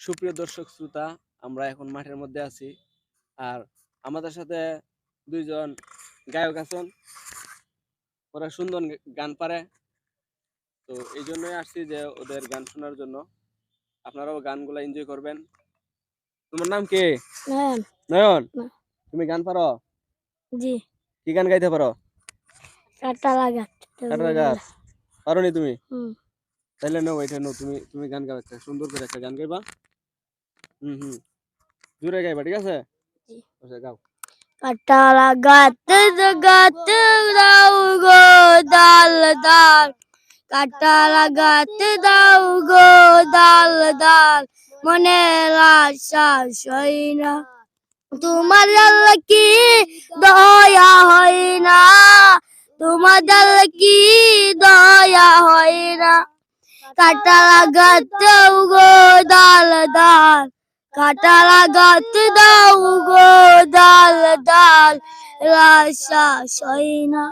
সুপ্রিয় দর্শক শ্রোতা আমরা এখন মাঠের মধ্যে আছি। আর আমাদের সাথে দুইজন গায়ক আছেন। ওরা সুন্দর গান পারে। তো এই জন্যই আসছি যে ওদের গান শোনার জন্য। আপনারাও গানগুলো এনজয় করবেন। তোমার নাম কি? নয়ন। নয়ন? তুমি গান পারো? জি। কি গান গাইতে পারো? কাটা লাগাত কাটারা গাছ পারো নি তুমি তাহলে নো এটা নো তুমি তুমি গান গাও একটা। সুন্দর করে একটা গান গাইবা। হুম হুম জোরে গাইবা ঠিক আছে জি। আচ্ছা গাও কাটা লাগাত গাত দাও গো দাল দাল কাটা লাগাত দাও গো দাল দাল মনে আশা সই না তোমার জাল কি দয়া হয় না তোমার জাল কি দয়া হয় না কাটা লাগাত দাও গো দাল দাল কাটা লাগাত দাও গো দাল দাল রাশা সই না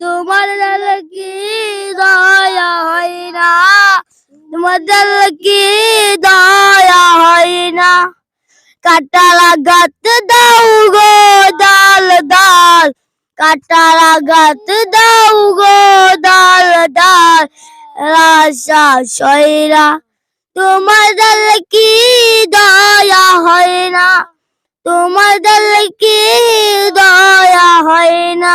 তোমার জাল কি দয়া হয় না তোমার জাল কি দয়া হয় না কাটা লাগাত দাও গো দাল দাল কাটা লাগাত দাও গো দাল দাল রাশা সইরা তোমার দল কি তোমার দল কি দয়া হয় না?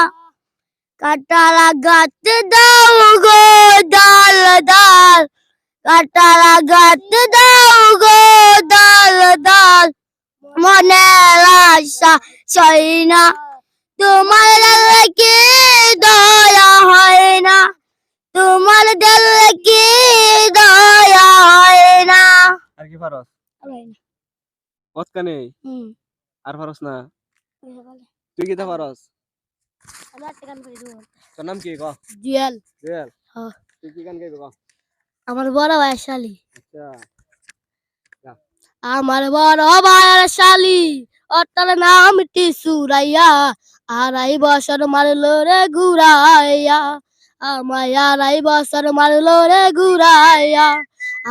কাটা লাগাত দাও গো দাল দাল কাটা লাগাত দাও গো দাল দাল মনে আশা সই না। তোমার কি দয়া হয় না? তোমার দল কি দয়া হয় না? আর কি কতকা নেই হুম। আর পারস না? তুই কিতা পারস তোর নাম কি ক? জুয়েল। জুয়েল? হ্যাঁ। তুই কি গান গাইবি ক? আমার বড় ভাই শালি। আচ্ছা। আমার বড় ভাইয়ের শালি অটার নাম টিসুরাইয়া আড়াই বছর মারলো রে ঘুরাইয়া আমায় আড়াই বছর মারলো রে ঘুরাইয়া।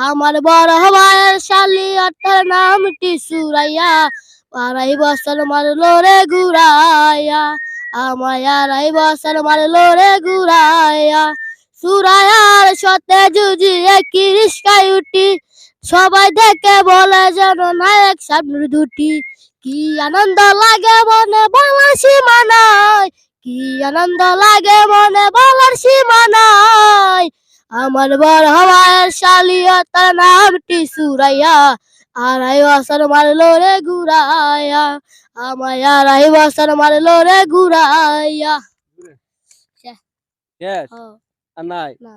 আমার বড় ভাইয়ের শালি অটার নাম টিসুরাইয়া আড়াই বছর মারলো রে ঘুরাইয়া, আমায় আড়াই বছর মারলো রে ঘুরাইয়া। সুরায়ার সাথে জুজিয়ে কি রিস্কায় উঠি, সবাই দেখে বলে যেন নায়ক সামনের দুটি। কি আনন্দ লাগে মনে বলার সীমা নাই, কি আনন্দ লাগে মনে বলার সীমা নাই। আমার বড় হওয়ার শালিয়তার নামটি সুরাইয়া আড়াই বছর মারলো রে ঘুরাইয়া। আমায় আড়াই বছর মারলো রে ঘুরাইয়া। শেষ আর নাই? না।